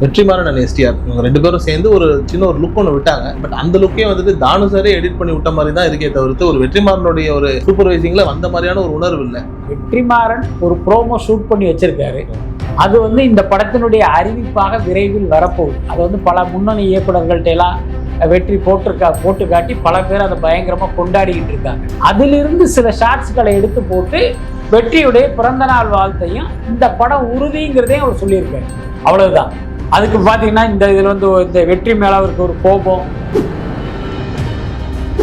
Vetrimaaran and STR இவங்க ரெண்டு பேரும் சேர்ந்து ஒரு சின்ன ஒரு லுக் ஒன்று விட்டாங்க. பட் அந்த லுக்கே வந்துட்டு தானு சாரே எடிட் பண்ணி விட்ட மாதிரி தான் இருக்கே தவிர்த்து ஒரு வெற்றிமாறனுடைய ஒரு சூப்பர்வைசிங்ல வந்த மாதிரியான ஒரு உணர்வு இல்லை. வெற்றிமாறன் ஒரு ப்ரோமோ ஷூட் பண்ணி வச்சிருக்காரு. அது வந்து இந்த படத்தினுடைய அறிவிப்பாக விரைவில் வரப்போகுது. அது வந்து பல முன்னணி இயக்குநர்கள்ட்ட எல்லாம் வெற்றி போட்டிருக்கா போட்டு காட்டி பல பேர் அதை பயங்கரமாக கொண்டாடிக்கிட்டு இருக்காங்க. அதிலிருந்து சில ஷார்ட்ஸ்களை எடுத்து போட்டு வெற்றியுடைய பிறந்தநாள் வாழ்த்தையும் இந்த படம் உறுதிங்கிறதையும் அவர் சொல்லியிருக்காரு. அவ்வளவுதான். அதுக்கு பார்த்தீங்கன்னா இந்த இதில் வந்து இந்த வெற்றி மேலே அவருக்கு ஒரு கோபம்.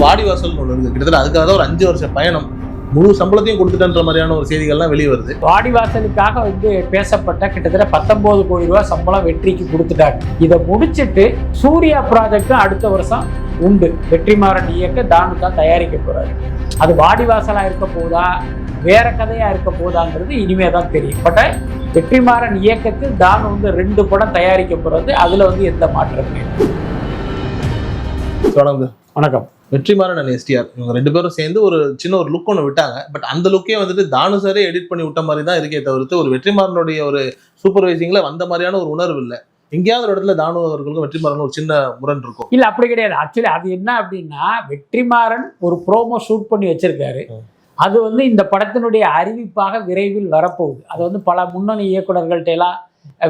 வாடிவாசல்னு ஒன்று இருக்குது கிட்டத்தட்ட அதுக்காக தான் ஒரு அஞ்சு வருஷம் பயணம். முழு சம்பளத்தையும் கொடுத்துட்டன்ற மாதிரியான ஒரு செய்திகள்லாம் வெளியே வருது. வாடிவாசலுக்காக வந்து பேசப்பட்ட கிட்டத்தட்ட பத்தொன்பது கோடி ரூபாய் சம்பளம் வெற்றிக்கு கொடுத்துட்டாங்க இதை முடிச்சிட்டு சூர்யா ப்ராஜெக்டும் அடுத்த வருஷம் உண்டு. வெற்றிமாறன் இயக்க தானு தான் தயாரிக்க போறாரு. அது வாடிவாசலா இருக்க போதா? வேற கதையா இருக்க போதாங்கிறது இனிமே தான் தெரியும் பட் வெற்றிமாறன் இயக்கத்தில் தானு வந்து ரெண்டு படம் தயாரிக்க போறது அதுல வந்து எந்த மாற்றமும் இல்லை. வணக்கம். வெற்றிமாறன் அண்ட் எஸ்டிஆர் இவங்க ரெண்டு பேரும் சேர்ந்து ஒரு சின்ன ஒரு லுக் ஒன்று விட்டாங்க. பட் அந்த லுக்கே வந்துட்டு தானு சாரே எடிட் பண்ணி விட்ட மாதிரி தான் இருக்கே தவிர்த்து ஒரு வெற்றிமாறனுடைய ஒரு சூப்பர்வைசிங்ல வந்த மாதிரியான ஒரு உணர்வு இல்லை. எங்கேயாவது ஒரு இடத்துல தானு அவர்களுக்கும் வெற்றிமாறன் ஒரு சின்ன முரண் இருக்கும். இல்ல அப்படி கிடையாது. ஆக்சுவலி அது என்ன அப்படின்னா வெற்றிமாறன் ஒரு ப்ரோமோ ஷூட் பண்ணி வச்சிருக்காரு. அது வந்து இந்த படத்தினுடைய அறிவிப்பாக விரைவில் வரப்போகுது. அது வந்து பல முன்னணி இயக்குநர்கள்ட்ட எல்லாம்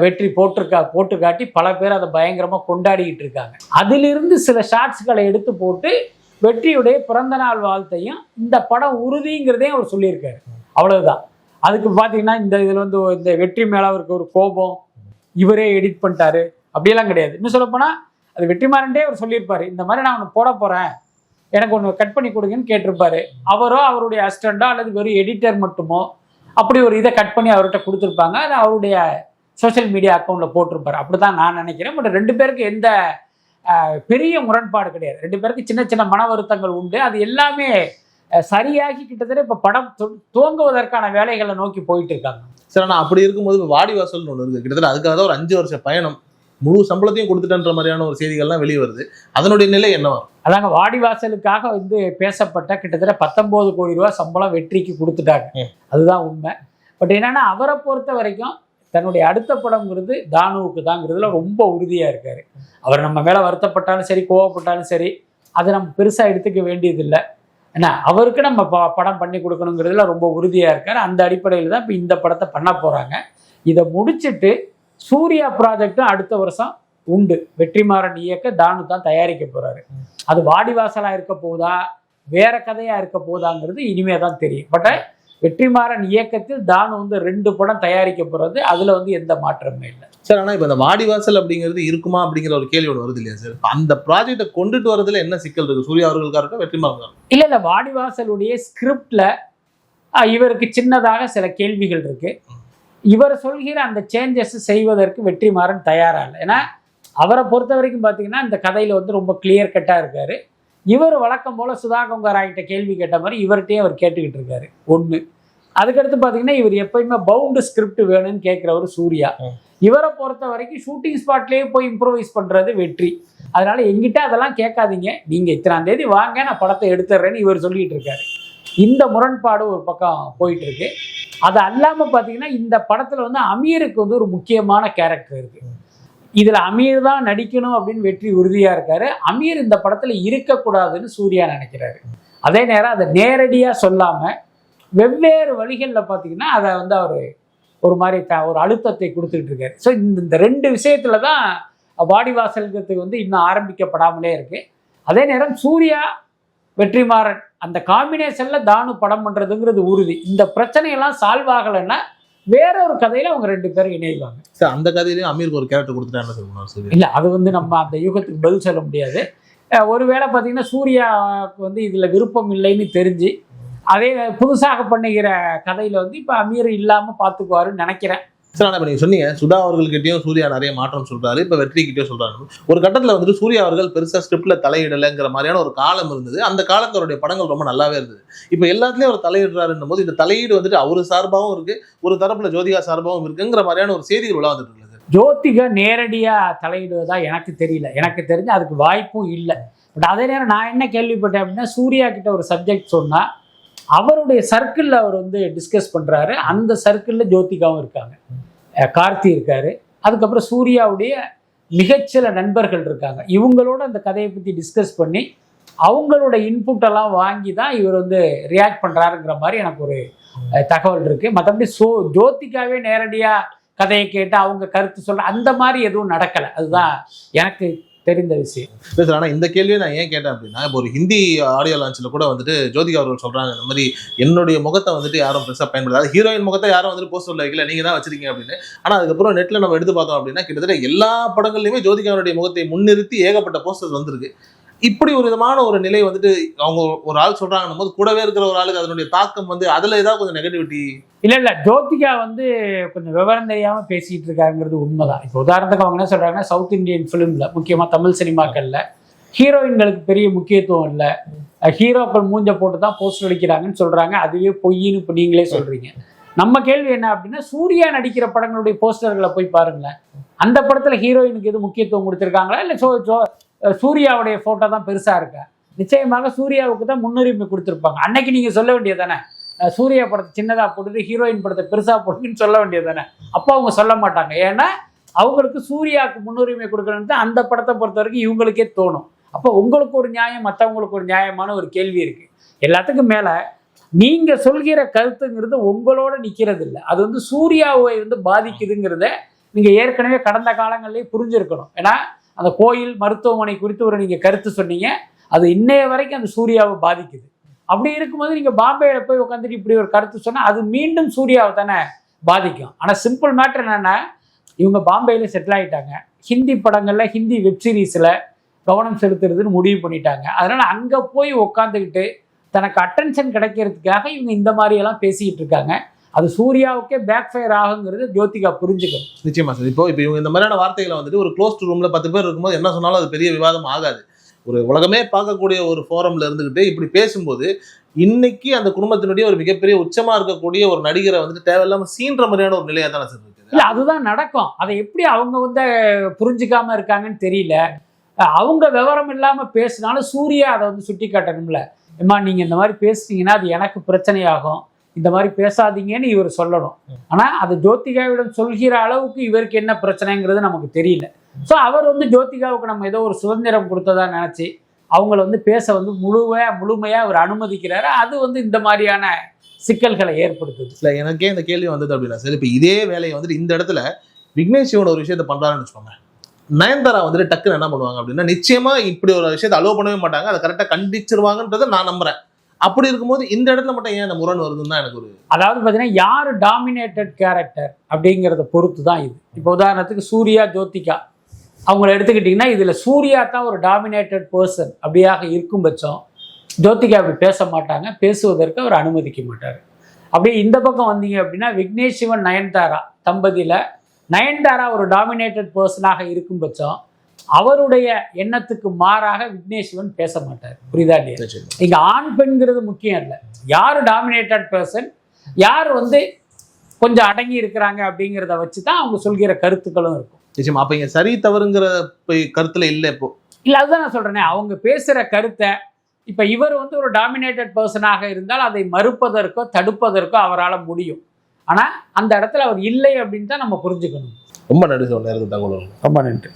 வெற்றி போட்டிருக்கா போட்டு காட்டி பல பேர் அதை பயங்கரமாக கொண்டாடிக்கிட்டு இருக்காங்க அதிலிருந்து சில ஷார்ட்ஸ்களை எடுத்து போட்டு வெற்றியுடைய பிறந்த நாள் வாழ்த்தையும் இந்த படம் உறுதிங்கிறதையும் அவர் சொல்லியிருக்காரு. அவ்வளவுதான். அதுக்கு பார்த்தீங்கன்னா இந்த இதில் வந்து இந்த வெற்றி மேல அவருக்கு ஒரு கோபம் இவரே எடிட் பண்ணிட்டாரு அப்படியெல்லாம் கிடையாது. இன்னும் சொல்லப்போனால் அது வெற்றிமாறன்டே அவர் சொல்லியிருப்பாரு இந்த மாதிரி நான் ஒன்று போட போகிறேன் எனக்கு ஒன்று கட் பண்ணி கொடுங்கன்னு கேட்டிருப்பாரு. அவரோ அவருடைய அசிஸ்டண்டோ அல்லது வெறும் எடிட்டர் மட்டுமோ அப்படி ஒரு இதை கட் பண்ணி அவர்கிட்ட கொடுத்துருப்பாங்க. அது அவருடைய சோஷியல் மீடியா அக்கௌண்ட்டில் போட்டிருப்பாரு. அப்படி தான் நான் நினைக்கிறேன். பட் ரெண்டு பேருக்கு எந்த பெரிய முரண்பாடு கிடையாது. ரெண்டு பேருக்கு சின்ன சின்ன மன வருத்தங்கள் உண்டு. அது எல்லாமே சரியாகி கிட்டத்தட்ட இப்போ படம் து- துவங்குவதற்கான வேலைகளை நோக்கி போயிட்டு இருக்காங்க. சரி ஆனால் அப்படி இருக்கும்போது வாடி வாடிவாசல்னு ஒன்று இருக்குது கிட்டத்தட்ட அதுக்காக தான் ஒரு அஞ்சு வருஷம் பயணம். முழு சம்பளத்தையும் கொடுத்துட்டன்ற மாதிரியான ஒரு செய்திகள்லாம் வெளியே வருது. அதனுடைய நிலை என்னவா? அதாங்க வாடிவாசலுக்காக வந்து பேசப்பட்ட கிட்டத்தட்ட பத்தொன்பது கோடி ரூபாய் சம்பளம் வெற்றிக்கு கொடுத்துட்டாங்க. அதுதான் உண்மை. பட் என்னன்னா அவரை பொறுத்த வரைக்கும் தன்னுடைய அடுத்த படம்ங்கிறது தானுவுக்கு தாங்கிறதுல ரொம்ப உறுதியா இருக்காரு. அவர் நம்ம மேல வருத்தப்பட்டாலும் சரி கோவப்பட்டாலும் சரி அதை நம்ம பெருசா எடுத்துக்க வேண்டியதில்லை. ஏன்னா அவருக்கு நம்ம ப- படம் பண்ணி கொடுக்கணுங்கிறதுல ரொம்ப உறுதியா இருக்காரு. அந்த அடிப்படையில் தான் இப்போ இந்த படத்தை பண்ண போறாங்க. இதை முடிச்சிட்டு சூர்யா ப்ராஜெக்டும் அடுத்த வருஷம் உண்டு. வெற்றிமாறன் இயக்க தானு தான் தயாரிக்க போறாரு. அது வாடிவாசலா இருக்க போதா வேற கதையா இருக்க போதாங்கிறது இனிமே தான் தெரியும். பட் வெற்றிமாறன் இயக்கத்தில் தானு வந்து ரெண்டு படம் தயாரிக்க போறது அதுல வந்து எந்த மாற்றமும் இல்லை. சார் ஆனால் இப்போ இந்த வாடிவாசல் அப்படிங்கிறது இருக்குமா அப்படிங்கிற ஒரு கேள்வி ஒன்று வருது இல்லையா சார்? அந்த ப்ராஜெக்டை கொண்டுட்டு வரதுல என்ன சிக்கல் இருக்கு? சூர்யா அவர்களுக்காக இருக்கட்டும் வெற்றிமாறன் இல்ல இல்ல வாடிவாசலுடைய ஸ்கிரிப்ட்ல இவருக்கு சின்னதாக சில கேள்விகள் இருக்கு. இவர் சொல்கிற அந்த சேஞ்சஸ் செய்வதற்கு வெற்றிமாறன் இல்லை ஏன்னா அவரை பொறுத்த வரைக்கும் பார்த்தீங்கன்னா இந்த கதையில வந்து ரொம்ப கிளியர் கட்டா இருக்காரு. இவர் வழக்கம் போல சுதா கொங்கராய்கிட்ட கேள்வி கேட்ட மாதிரி இவர்கிட்டயே அவர் கேட்டுக்கிட்டு இருக்காரு ஒண்ணு. அதுக்கடுத்து பார்த்தீங்கன்னா இவர் எப்பயுமே பவுண்டு ஸ்கிரிப்ட் வேணும்னு கேட்குறவர் சூர்யா. இவரை பொறுத்த வரைக்கும் ஷூட்டிங் ஸ்பாட்லேயே போய் இம்ப்ரோவைஸ் பண்றது வெற்றி. அதனால எங்கிட்ட அதெல்லாம் கேட்காதீங்க. நீங்க இத்தனாம் தேதி வாங்க நான் படத்தை எடுத்துடுறேன்னு இவர் சொல்லிட்டு இருக்காரு. இந்த முரண்பாடு ஒரு பக்கம் போயிட்டு இருக்கு. அது அல்லாம பாத்தீங்கன்னா இந்த படத்துல வந்து அமீருக்கு வந்து ஒரு முக்கியமான கேரக்டர் இருக்கு. இதுல அமீர் தான் நடிக்கணும் அப்படின்னு வெற்றி உறுதியா இருக்காரு. அமீர் இந்த படத்துல இருக்கக்கூடாதுன்னு சூர்யா நினைக்கிறாரு. அதே நேரம் அதை நேரடியா சொல்லாம வெவ்வேறு வழிகளில் பார்த்தீங்கன்னா அதை வந்து அவர் ஒரு மாதிரி த ஒரு அழுத்தத்தை கொடுத்துட்டு இருக்காரு. ஸோ இந்த ரெண்டு விஷயத்துல தான் வாடிவாசல்கிறதுக்கு வந்து இன்னும் ஆரம்பிக்கப்படாமலே இருக்கு. அதே நேரம் சூர்யா வெற்றிமாறன். அந்த காம்பினேஷன்ல தானு படம் பண்றதுங்கிறது உறுதி. இந்த பிரச்சனையெல்லாம் சால்வ் ஆகலைன்னா வேற ஒரு கதையில அவங்க ரெண்டு பேரும் இணைவாங்க. சார் அந்த கதையிலையும் அமீருக்கு ஒரு கேரக்டர் சூர்யா இல்ல அது வந்து நம்ம அந்த யுகத்துக்கு பதில் சொல்ல முடியாது. ஒருவேளை பார்த்தீங்கன்னா சூர்யாவுக்கு வந்து இதுல விருப்பம் இல்லைன்னு தெரிஞ்சு அதே புதுசாக பண்ணுகிற கதையில வந்து இப்ப அமீர் இல்லாம பாத்துக்குவாருன்னு நினைக்கிறேன். சார் ஆனால் இப்போ நீங்கள் சொன்னீங்க சுதா அவர்கள்கிட்டயும் சூர்யா நிறைய மாற்றம் சொல்றாரு. இப்போ வெற்றிக்கிட்டயும் சொல்றாரு. ஒரு கட்டத்தில் வந்துட்டு சூர்யா அவர்கள் பெருசாக ஸ்கிரிப்டில் தலையிடலைங்கிற மாதிரியான ஒரு காலம் இருந்தது. அந்த காலத்துல அவருடைய படங்கள் ரொம்ப நல்லாவே இருந்தது. இப்போ எல்லாத்துலேயும் அவர் தலையிடுறாருன்னும் போது இந்த தலையீடு வந்துட்டு அவர் சார்பாகவும் இருக்கு ஒரு தரப்புல ஜோதிகா சார்பாகவும் இருக்குங்கிற மாதிரியான ஒரு செய்திகள் உலா வந்துட்டு இருக்குது. ஜோதிகா நேரடியா தலையிடுவதா எனக்கு தெரியல. எனக்கு தெரிஞ்சு அதுக்கு வாய்ப்பும் இல்லை. பட் அதே நேரம் நான் என்ன கேள்விப்பட்டேன் அப்படின்னா சூர்யா கிட்ட ஒரு சப்ஜெக்ட் சொன்னா அவருடைய சர்க்கிளில் அவர் வந்து டிஸ்கஸ் பண்றாரு. அந்த சர்க்கிளில் ஜோதிகாவும் இருக்காங்க. கார்த்தி இருக்காரு. அதுக்கப்புறம் சூர்யாவுடைய மிகச்சில நண்பர்கள் இருக்காங்க. இவங்களோட அந்த கதையை பற்றி டிஸ்கஸ் பண்ணி அவங்களோட இன்புட் எல்லாம் வாங்கி தான் இவர் வந்து ரியாக்ட் பண்ணுறாருங்கிற மாதிரி எனக்கு ஒரு தகவல் இருக்கு. மற்றபடி சோ ஜோதிகாவே நேரடியாக கதையை கேட்டு அவங்க கருத்து சொல்ல அந்த மாதிரி எதுவும் நடக்கல. அதுதான் எனக்கு தெரிந்த விஷயம். இல்லை சார் ஆனால் இந்த கேள்வியை நான் ஏன் கேட்டேன் அப்படின்னா இப்போ ஒரு ஹிந்தி ஆடியோ லான்ச்சில் கூட வந்துட்டு ஜோதிகா அவர்கள் சொல்கிறாங்க இந்த மாதிரி என்னுடைய முகத்தை வந்துட்டு யாரும் பெருசாக பயன்படுத்தாது. ஹீரோயின் முகத்தை யாரும் வந்துட்டு போஸ்டர்ல வைக்கல நீங்கள் தான் வச்சிருக்கீங்க அப்படின்னு. ஆனால் அதுக்கப்புறம் நெட்டில் நம்ம எடுத்து பார்த்தோம் அப்படின்னா கிட்டத்தட்ட எல்லா படங்கள்லையுமே ஜோதிகாவுடைய முகத்தை முன்னிறுத்தி ஏகப்பட்ட போஸ்டர்ஸ் வந்திருக்கு. இப்படி ஒரு விதமான ஒரு நிலை வந்துட்டு அவங்க ஒரு ஆள் சொல்றாங்கன்னும் போது கூடவே இருக்கிற ஒரு ஆளுக்கு அதனுடைய தாக்கம் வந்து அதுல ஏதாவது கொஞ்சம் நெகட்டிவிட்டி இல்ல இல்ல. ஜோதிகா வந்து கொஞ்சம் விவரம் தெரியாம பேசிட்டு இருக்காங்கிறது உண்மைதான். இப்போ உதாரணத்துக்கு அவங்க என்ன சொல்றாங்கன்னா சவுத் இந்தியன் ஃபிலிம்ல முக்கியமா தமிழ் சினிமாக்கள்ல ஹீரோயின்களுக்கு பெரிய முக்கியத்துவம் இல்லை. ஹீரோக்கள் மூஞ்ச போட்டு தான் போஸ்டர் அடிக்கிறாங்கன்னு சொல்றாங்க. அதுவே பொய்ன்னு இப்போ நீங்களே சொல்றீங்க. நம்ம கேள்வி என்ன அப்படின்னா சூர்யா நடிக்கிற படங்களுடைய போஸ்டர்களை போய் பாருங்களேன். அந்த படத்துல ஹீரோயினுக்கு எது முக்கியத்துவம் கொடுத்துருக்காங்களா? இல்லை சோ- சூர்யாவுடைய ஃபோட்டோ தான் பெருசாக இருக்கு. நிச்சயமாக சூர்யாவுக்கு தான் முன்னுரிமை கொடுத்துருப்பாங்க. அன்னைக்கு நீங்கள் சொல்ல வேண்டியது தானே சூர்யா படத்தை சின்னதாக போட்டுட்டு ஹீரோயின் படத்தை பெருசாக போட்டுன்னு சொல்ல வேண்டியது தானே அப்போ அவங்க சொல்ல மாட்டாங்க. ஏன்னா அவங்களுக்கு சூர்யாவுக்கு முன்னுரிமை கொடுக்கணும்னு தான் அந்த படத்தை பொறுத்த வரைக்கும் இவங்களுக்கே தோணும். அப்போ உங்களுக்கு ஒரு நியாயம் மற்றவங்களுக்கு ஒரு நியாயமான ஒரு கேள்வி இருக்கு. எல்லாத்துக்கும் மேலே நீங்கள் சொல்கிற கருத்துங்கிறது உங்களோட நிற்கிறது இல்லை அது வந்து சூர்யாவை வந்து பாதிக்குதுங்கிறத நீங்கள் ஏற்கனவே கடந்த காலங்களிலே புரிஞ்சிருக்கணும். ஏன்னா அந்த கோயில் மருத்துவமனை குறித்து ஒரு நீங்கள் கருத்து சொன்னீங்க. அது இன்னைய வரைக்கும் அந்த சூர்யாவை பாதிக்குது. அப்படி இருக்கும்போது நீங்கள் பாம்பேல போய் உட்காந்துட்டு இப்படி ஒரு கருத்து சொன்னால் அது மீண்டும் சூர்யாவை தானே பாதிக்கும். ஆனால் சிம்பிள் மேட்டர் என்னென்னா இவங்க பாம்பேயில் செட்டில் ஆகிட்டாங்க ஹிந்தி படங்களில் ஹிந்தி வெப்சீரிஸில் கவனம் செலுத்துறதுன்னு முடிவு பண்ணிட்டாங்க. அதனால் அங்கே போய் உட்காந்துக்கிட்டு தனக்கு அட்டென்ஷன் கிடைக்கிறதுக்காக இவங்க இந்த மாதிரியெல்லாம் பேசிக்கிட்டு இருக்காங்க. அது சூர்யாவுக்கே பேக் ஃபயர் ஆகுங்கிறது ஜோதிகா புரிஞ்சுக்கணும். நிச்சயமா சார். இப்போ இப்போ இவங்க இந்த மாதிரியான வார்த்தைகளை வந்துட்டு ஒரு க்ளோஸ்ட் ரூம்ல பத்து பேர் இருக்கும்போது என்ன சொன்னாலும் அது பெரிய விவாதம் ஆகாது. ஒரு உலகமே பார்க்கக்கூடிய ஒரு ஃபோரம்ல இருந்துகிட்டு இப்படி பேசும்போது இன்னைக்கு அந்த குடும்பத்தினுடைய ஒரு மிகப்பெரிய உச்சமா இருக்கக்கூடிய ஒரு நடிகரை வந்துட்டு தேவையில்லாம சீன்ற மாதிரியான ஒரு நிலையா தானே சார் இல்ல அதுதான் நடக்கும். அதை எப்படி அவங்க வந்து புரிஞ்சுக்காம இருக்காங்கன்னு தெரியல. அவங்க விவரம் இல்லாம பேசினாலும் சூர்யா அதை வந்து சுட்டி காட்டணும்ல ஏம்மா நீங்க இந்த மாதிரி பேசுனீங்கன்னா அது எனக்கு பிரச்சனையாகும். இந்த மாதிரி பேசாதீங்கன்னு இவர் சொல்லணும். ஆனா அது ஜோதிகாவிடம் சொல்கிற அளவுக்கு இவருக்கு என்ன பிரச்சனைங்கிறது நமக்கு தெரியல. ஸோ அவர் வந்து ஜோதிகாவுக்கு நம்ம ஏதோ ஒரு சுதந்திரம் கொடுத்ததா நினைச்சு அவங்கள வந்து பேச வந்து முழுமையா முழுமையா அவர் அனுமதிக்கிறாரு. அது வந்து இந்த மாதிரியான சிக்கல்களை ஏற்படுத்துது. இல்ல எனக்கே இந்த கேள்வி வந்தது அப்படின்னா சார் இப்போ இதே வேலையை வந்துட்டு இந்த இடத்துல விக்னேஷ் சிவன் ஒரு விஷயத்த பண்றாருன்னு வச்சுக்கோங்க. நயன்தாரா வந்துட்டு டக்குன்னு என்ன பண்ணுவாங்க அப்படின்னா நிச்சயமா இப்படி ஒரு விஷயத்தை அலோவ் பண்ணவே மாட்டாங்க. அதை கரெக்டாக கண்டிச்சிருவாங்கன்றதை நான் நம்புறேன். அப்படி இருக்கும்போது இந்த இடத்துல மட்டும் ஏன் இந்த முரண் வருதுன்னு தான் எனக்கு ஒரு அதாவது பார்த்தீங்கன்னா யார் டாமினேட்டட் கேரக்டர் அப்படிங்கிறத பொறுத்து தான் இது. இப்போ உதாரணத்துக்கு சூர்யா ஜோதிகா. அவங்கள எடுத்துக்கிட்டிங்கன்னா இதில் சூர்யா தான் ஒரு டாமினேட்டட் பர்சன் அப்படியாக இருக்கும் பட்சம். ஜோதிகா அப்படி பேச மாட்டாங்க. பேசுவதற்கு அவர் அனுமதிக்க மாட்டார். அப்படியே இந்த பக்கம் வந்தீங்க அப்படின்னா விக்னேஷ் சிவன் நயன்தாரா தம்பதியில். நயன்தாரா ஒரு டாமினேட்டட் பர்சனாக இருக்கும் பட்சம். அவருடைய எண்ணத்துக்கு மாறாக விக்னேஷ் சிவன் பேச மாட்டார் புரியுதா இல்லையா. இங்க ஆண் பெண்கிறது முக்கியம் இல்லை. யார் டாமினேட்டட் பர்சன் யார் வந்து கொஞ்சம் அடங்கி இருக்கிறாங்க அப்படிங்கிறத வச்சு தான் அவங்க சொல்கிற கருத்துக்களும் இருக்கும். நிச்சயமா. அப்ப இங்க சரி தவறுங்கிற கருத்துல இல்ல இப்போ. இல்லை அதுதான் நான் சொல்றேனே. அவங்க பேசுற கருத்தை இப்ப இவர் வந்து ஒரு டாமினேட்டட் பர்சனாக இருந்தால் அதை மறுப்பதற்கோ தடுப்பதற்கோ அவரால் முடியும். ஆனா அந்த இடத்துல அவர் இல்லை அப்படின்னு தான் நம்ம புரிஞ்சுக்கணும். ரொம்ப நன்றி நேரத்துக்கு தகவல் ரொம்ப நன்றி.